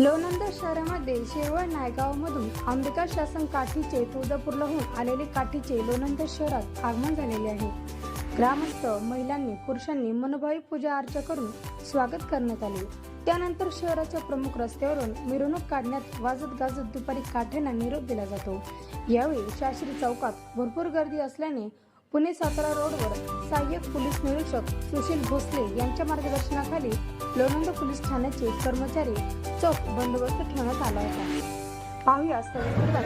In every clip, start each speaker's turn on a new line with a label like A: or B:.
A: लोणंद शहरामध्ये शेवळ नायगावमधून अंबिका शासन काठीचे तुळजापूरला होऊन आलेले काठीचे लोणंद शहरात आगमन झालेले आहे. ग्रामस्थ महिलांनी पुरुषांनी मनोभावी पूजा अर्चा करून स्वागत करण्यात आले. त्यानंतर शहराच्या प्रमुख रस्त्यावरून मिरवणूक काढण्यात वाजत गाजत दुपारी काठ्यांना निरोप दिला जातो. यावेळी शास्त्री चौकात भरपूर गर्दी असल्याने पुणे सातारा रोडवर सहाय्यक पोलीस निरीक्षक सुशील भोसले यांच्या मार्गदर्शनाखाली लोणंद पोलीस ठाण्याचे कर्मचारी चौक बंदोबस्त ठेवण्यात आला होता. पाहूया सविस्तर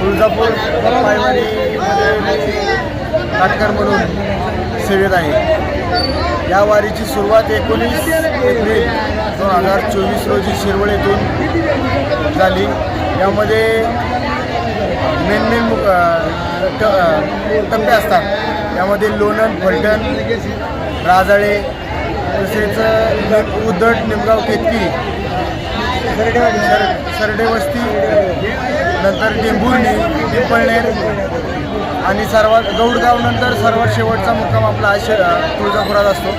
B: तुळजापूर पायवारीमध्ये म्हणून सेवेत आहे. या वारीची सुरुवात एकोणीस एप्रिल दोन हजार चोवीस रोजी शिरवळीतून झाली. यामध्ये टप्पे असतात. यामध्ये लोणंद फलटण राजाळे तसेच उदट निमगाव केतकी. सर- सरडे वस्ती नंतर टेंभुर्णी पिंपळनेर आणि सर्वात गौडगाव नंतर सर्वात शेवटचा मुक्काम आपला आश शे तुळजापुरात असतो.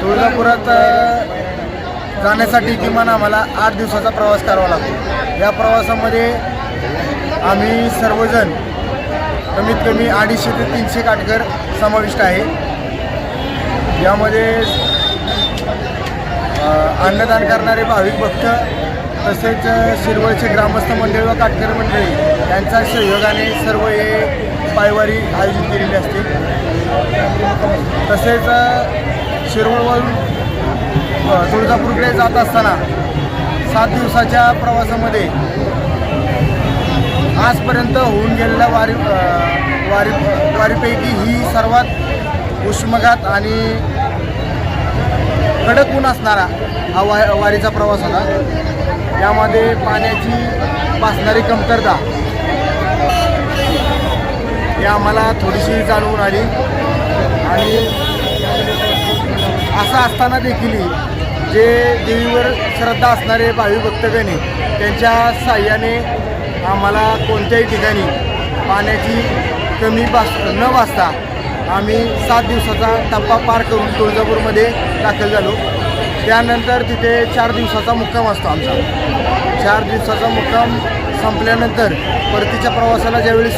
B: तुळजापुरात जाण्यासाठी किमान आम्हाला आठ दिवसाचा प्रवास करावा लागतो. या प्रवासामध्ये आम्ही सर्वजण कमीत कमी अडीचशे ते तीनशे काटकर समाविष्ट आहे. यामध्ये अन्नदान करणारे भाविक भक्त तसेच शिरवळचे ग्रामस्थ मंडळी व काटकर मंडळी यांच्या सहयोगाने सर्व हे पायवारी आयोजित केलेली असते. तसेच शिरवळवरून तुळजापूरकडे जात असताना सात दिवसाच्या प्रवासामध्ये आजपर्यंत होऊन गेलेल्या वारी वारी वारीपैकी ही सर्वात उष्मघात आणि कडक ऊन असणारा हा वा वारीचा प्रवास होता. यामध्ये पाण्याची भासणारी कमतरता ही आम्हाला थोडीशी जाणवून आली. आणि असं असताना देखील जे देवीवर श्रद्धा असणारे भावी भक्तगणी त्यांच्या साह्याने आम्हाला कोणत्याही ठिकाणी पाण्याची कमी भास न भासता आम्ही सात दिवसाचा टप्पा पार करून तुळजापूरमध्ये दाखल झालो. त्यानंतर तिथे चार दिवसाचा मुक्काम असतो आमचा. चार दिवसाचा मुक्काम संपल्यानंतर परतीच्या प्रवासाला ज्यावेळी